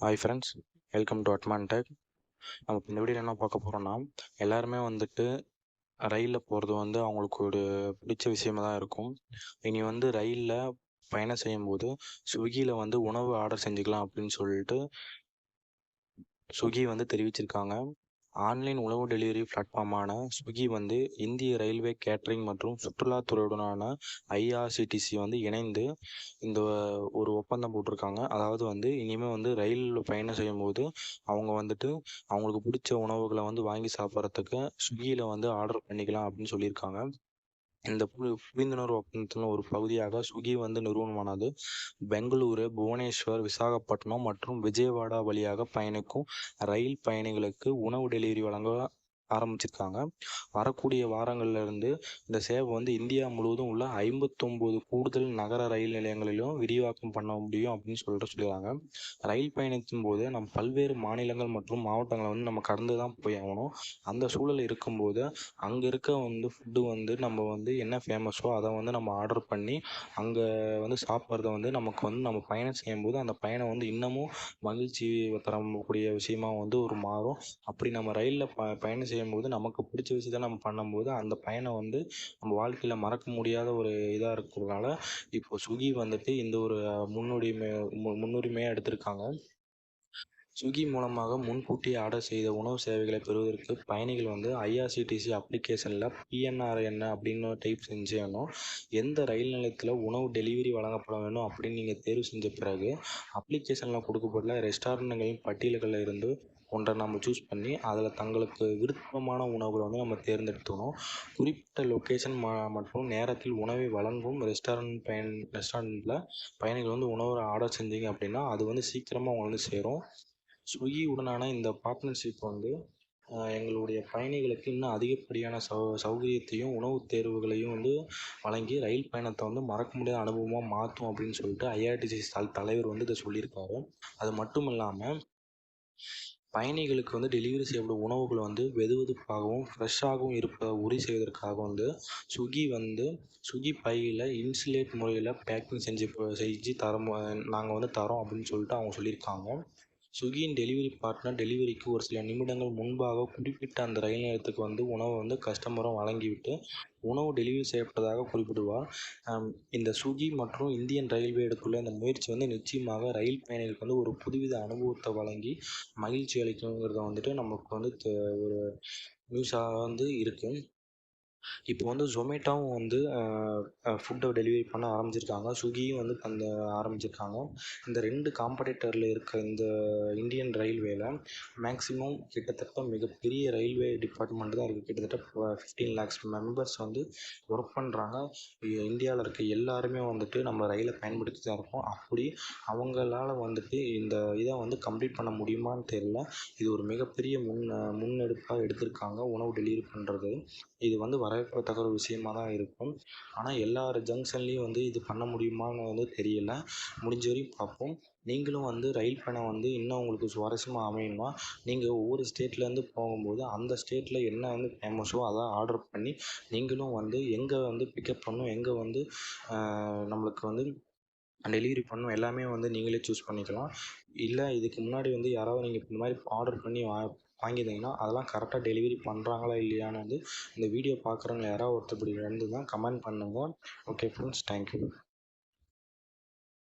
Hi friends welcome to Atman tech நம்ம இந்த வீடியோவில் என்ன பார்க்க போகிறோன்னா எல்லாருமே வந்துட்டு ரயிலில் போகிறது வந்து அவங்களுக்கு ஒரு பிடிச்ச விஷயமா தான் இருக்கும். இனி வந்து ரயிலில் பயணம் செய்யும்போது ஸ்விக்கியில் வந்து உணவு ஆர்டர் செஞ்சுக்கலாம் அப்படின்னு சொல்லிட்டு ஸ்விக்கி வந்து தெரிவிச்சிருக்காங்க. ஆன்லைன் உணவு டெலிவரி பிளாட்ஃபார்மான ஸ்விக்கி வந்து இந்திய ரயில்வே கேட்டரிங் மற்றும் சுற்றுலாத்துறையுடனான ஐஆர்சிடிசி வந்து இணைந்து இந்த ஒரு ஒப்பந்தம் போட்டிருக்காங்க. அதாவது வந்து இனிமேல் வந்து ரயிலில் பயணம் செய்யும்போது அவங்க வந்துட்டு அவங்களுக்கு பிடிச்ச உணவுகளை வந்து வாங்கி சாப்பிட்றதுக்கு ஸ்விக்கியில் வந்து ஆர்டர் பண்ணிக்கலாம் அப்படின்னு சொல்லியிருக்காங்க. இந்த பு புரிந்துணர்வு ஒப்பந்தத்தின் ஒரு பகுதியாக சுகி வந்து நிறுவனமானது பெங்களூரு புவனேஸ்வர் விசாகப்பட்டினம் மற்றும் விஜயவாடா வழியாக பயணிக்கும் ரயில் பயணிகளுக்கு உணவு டெலிவரி வழங்க ஆரம்பிச்சிருக்காங்க. வரக்கூடிய வாரங்கள்ல இருந்து இந்த சேவை வந்து இந்தியா முழுவதும் உள்ள ஐம்பத்தொம்போது கூடுதல் நகர ரயில் நிலையங்களிலும் விரிவாக்கம் பண்ண முடியும் அப்படின்னு சொல்லிட்டு சொல்லியிருக்காங்க. ரயில் பயணத்தின் போது நம்ம பல்வேறு மாநிலங்கள் மற்றும் மாவட்டங்களை வந்து நம்ம கடந்து தான் போய் ஆகணும். அந்த சூழல் இருக்கும்போது அங்கே இருக்க வந்து ஃபுட்டு வந்து நம்ம வந்து என்ன ஃபேமஸோ அதை வந்து நம்ம ஆர்டர் பண்ணி அங்கே வந்து சாப்பிட்றத வந்து நமக்கு வந்து நம்ம பயணம் செய்யும்போது அந்த பயணம் வந்து இன்னமும் மகிழ்ச்சி தரக்கூடிய விஷயமா வந்து ஒரு மாறும். அப்படி நம்ம ரயிலில் ப பயணம் செய்யும்போது நமக்கு பிடிச்ச விஷயத்த நம்ம பண்ணும்போது அந்த பயணம் வந்து நம்ம வாழ்க்கையில் மறக்க முடியாத ஒரு இதாக இருக்கிறதுனால இப்போ சுகி வந்துட்டு இந்த ஒரு முன்னுரிமை மு முன்னுரிமையாக எடுத்திருக்காங்க. ஸ்விக்கி மூலமாக முன்கூட்டியே ஆர்டர் செய்த உணவு சேவைகளை பெறுவதற்கு பயணிகள் வந்து ஐஆர்சிடிசி அப்ளிகேஷனில் பிஎன்ஆர் என்ன அப்படின்னு டைப் செஞ்சேனும் எந்த ரயில் நிலையத்தில் உணவு டெலிவரி வழங்கப்பட வேணும் அப்படின்னு நீங்கள் தேர்வு செஞ்ச பிறகு அப்ளிகேஷனில் கொடுக்கப்பட்ட ரெஸ்டாரண்ட்டுகளின் பட்டியல்களில் இருந்து ஒன்றை நம்ம சூஸ் பண்ணி அதில் தங்களுக்கு விருப்பமான உணவுகளை வந்து நம்ம தேர்ந்தெடுத்துக்கணும். குறிப்பிட்ட லொக்கேஷன் ம மற்றும் நேரத்தில் உணவை வழங்கும் ரெஸ்டாரண்ட் பயன் ரெஸ்டாரண்ட்டில் பயணிகள் வந்து உணவை ஆர்டர் செஞ்சீங்க அப்படின்னா அது வந்து சீக்கிரமாக அவங்க வந்து சேரும். ஸ்விக்கி உடனான இந்த பார்ட்னர்ஷிப் வந்து எங்களுடைய பயணிகளுக்கு இன்னும் அதிகப்படியான சௌ சௌகரியத்தையும் உணவு தேர்வுகளையும் வந்து வழங்கி ரயில் பயணத்தை வந்து மறக்க முடியாத அனுபவமாக மாற்றும் அப்படின்னு சொல்லிட்டு ஐஆர்டிசி தலைவர் வந்து இதை சொல்லியிருக்காரு. அது மட்டும் இல்லாமல் பயணிகளுக்கு வந்து டெலிவரி செய்யப்படும் உணவுகள் வந்து வெதுவெதுப்பாகவும் ஃப்ரெஷ்ஷாகவும் இருப்பதை உறுதி செய்வதற்காக வந்து ஸ்விக்கி வந்து ஸ்விக்கி பையில் இன்சுலேட் முறையில் பேக்கிங் செஞ்சு செஞ்சு தர நாங்கள் வந்து தரோம் அப்படின்னு சொல்லிட்டு அவங்க சொல்லியிருக்காங்க. ஸ்விக்கியின் டெலிவரி பார்ட்னர் டெலிவரிக்கு ஒரு சில நிமிடங்கள் முன்பாக குறிப்பிட்ட அந்த ரயில் நேரத்துக்கு வந்து உணவை வந்து கஸ்டமரும் வழங்கிவிட்டு உணவு டெலிவரி செய்யப்பட்டதாக குறிப்பிடுவார். இந்த ஸ்விக்கி மற்றும் இந்தியன் ரயில்வே எடுத்துள்ள இந்த முயற்சி வந்து நிச்சயமாக ரயில் பயணிகளுக்கு வந்து ஒரு புதுவித அனுபவத்தை வழங்கி மகிழ்ச்சி அளிக்கணுங்கிறத வந்துட்டு நமக்கு வந்து ஒரு நியூஸாக வந்து இருக்குது இப்போ வந்து ஜொமேட்டோவும் வந்து ஃபுட்டை டெலிவரி பண்ண ஆரம்பிச்சிருக்காங்க. ஸ்விக்கியும் வந்து அந்த ஆரம்பிச்சிருக்காங்க. இந்த ரெண்டு காம்படேட்டரில் இருக்க இந்த இந்தியன் ரயில்வேல மேக்ஸிமம் கிட்டத்தட்ட மிகப்பெரிய ரயில்வே டிபார்ட்மெண்ட் தான் இருக்குது கிட்டத்தட்ட ஃபிஃப்டீன் லேக்ஸ் மெம்பர்ஸ் வந்து ஒர்க் பண்ணுறாங்க இந்தியாவில் இருக்க எல்லாருமே வந்துட்டு நம்ம ரயிலை பயன்படுத்தி தான் இருக்கோம். அப்படி அவங்களால வந்துட்டு இந்த இதை வந்து கம்ப்ளீட் பண்ண முடியுமான்னு தெரியல. இது ஒரு மிகப்பெரிய முன் முன்னெடுப்பாக எடுத்திருக்காங்க. உணவு டெலிவரி பண்ணுறது இது வந்து வரவேற்கத்தக்க ஒரு விஷயமா தான் இருக்கும். ஆனால் எல்லா ஜங்ஷன்லேயும் வந்து இது பண்ண முடியுமான்னு வந்து தெரியல. முடிஞ்ச வரையும் பார்ப்போம். நீங்களும் வந்து ரயில் பயணம் வந்து இன்னும் உங்களுக்கு சுவாரஸ்யமாக அமையணுமா நீங்கள் ஒவ்வொரு ஸ்டேட்லேருந்து போகும்போது அந்த ஸ்டேட்டில் என்ன வந்து ஃபேமஸோ அதை ஆர்டர் பண்ணி நீங்களும் வந்து எங்கே வந்து பிக்கப் பண்ணும் எங்கே வந்து நம்மளுக்கு வந்து டெலிவரி பண்ணணும் எல்லாமே வந்து நீங்களே சூஸ் பண்ணிக்கலாம். இல்லை இதுக்கு முன்னாடி வந்து யாராவது நீங்கள் இந்த மாதிரி ஆர்டர் பண்ணி வா வாங்கியிருந்தீங்கன்னா அதெல்லாம் கரெக்டாக டெலிவரி பண்ணுறாங்களா இல்லையான்னு வந்து இந்த வீடியோ பார்க்குறவங்க யாராவது ஒருத்தர் இப்படி தான் கமெண்ட் பண்ணுங்கள் ஓகே ஃப்ரெண்ட்ஸ் தேங்க்யூ